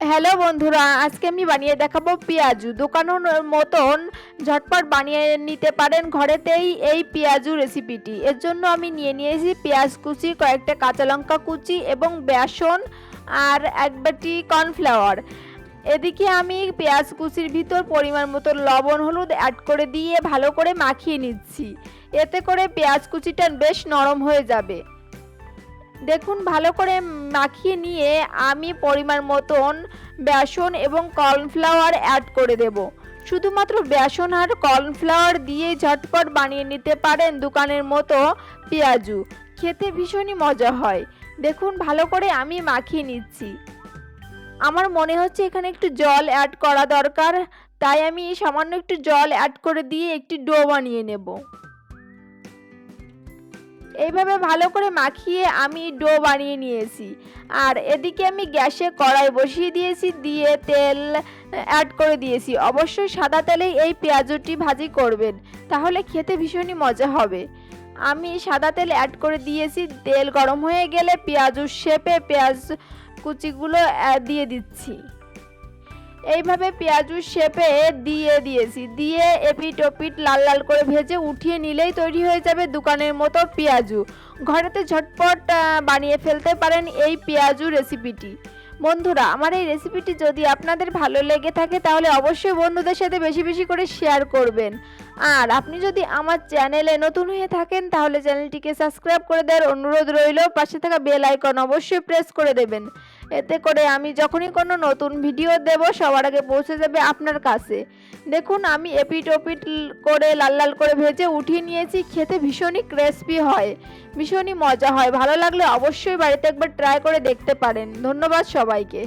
Hello বন্ধুরা। আজকে আমি বানিয়ে দেখাবো পেঁয়াজু। দোকানের মতন ঝটপট বানিয়ে নিতে পারেন ঘরেতেই এই পেঁয়াজু রেসিপিটি এর জন্য আমি নিয়ে নিয়েছি পেঁয়াজ কুচি, কয়েকটা কাঁচা লঙ্কা কুচি এবং বেসন আর এক বাটি কর্নফ্লাওয়ার। এদিকে আমি পেঁয়াজ কুচির ভিতর পরিমাণ মতো লবণ, হলুদ অ্যাড করে দিয়ে ভালো করে মাখিয়ে নিচ্ছি। এতে করে পেঁয়াজ কুচিটা বেশ নরম হয়ে যাবে। দেখুন, ভালো করে মাখিয়ে নিয়ে আমি পরিমাণ মতন বেসন এবং কর্নফ্লাওয়ার অ্যাড করে দেব। শুধুমাত্র বেসন আর কর্নফ্লাওয়ার দিয়েই ঝটপট বানিয়ে নিতে পারেন দোকানের মতো পেঁয়াজু। খেতে ভীষণই মজা হয়। দেখুন, ভালো করে আমি মাখিয়ে নিচ্ছি। আমার মনে হচ্ছে এখানে একটু জল অ্যাড করা দরকার, তাই আমি সামান্য একটু জল অ্যাড করে দিয়ে একটি ডো বানিয়ে নেব। এইভাবে ভালো করে মাখিয়ে আমি ডো বানিয়ে নিয়েছি। আর এদিকে আমি গ্যাসে কড়াই বসিয়ে দিয়েছি, দিয়ে তেল অ্যাড করে দিয়েছি। অবশ্যই সাদা তেলেই এই পেঁয়াজটি ভাজি করবেন, তাহলে খেতে ভীষণই মজা হবে। আমি সাদা তেল অ্যাড করে দিয়েছি, তেল গরম হয়ে গেলে পেঁয়াজুর শেপে পেঁয়াজ কুচিগুলো দিয়ে দিচ্ছি। এইভাবে পেঁয়াজু শেপে দিয়ে দিয়েছি। দিয়ে এপিট ওপিট লাল লাল করে ভেজে উঠিয়ে নিলেই তৈরি হয়ে যাবে দোকানের মতো পেঁয়াজু। ঘরেতে ঝটপট বানিয়ে ফেলতে পারেন এই পেঁয়াজু রেসিপিটি। বন্ধুরা, আমার এই রেসিপিটি যদি আপনাদের ভালো লেগে থাকে, তাহলে অবশ্যই বন্ধুদের সাথে বেশি বেশি করে শেয়ার করবেন। আর আপনি যদি আমার চ্যানেলে নতুন হয়ে থাকেন, তাহলে চ্যানেলটিকে সাবস্ক্রাইব করে দেওয়ার অনুরোধ রইল। পাশে থাকা বেল আইকন অবশ্যই প্রেস করে দেবেন। এতে করে আমি যখনই কোনো নতুন ভিডিও দেব, সবার আগে পৌঁছে যাবে আপনার কাছে। দেখুন, আমি এপিট ওপিট করে লাল লাল করে ভেজে উঠিয়ে নিয়েছি, খেতে ভীষণই ক্রেসপি হয়, ভীষণই মজা হয়। ভালো লাগলে অবশ্যই বাড়িতে একবার ট্রাই করে দেখতে পারেন। ধন্যবাদ সবাইকে।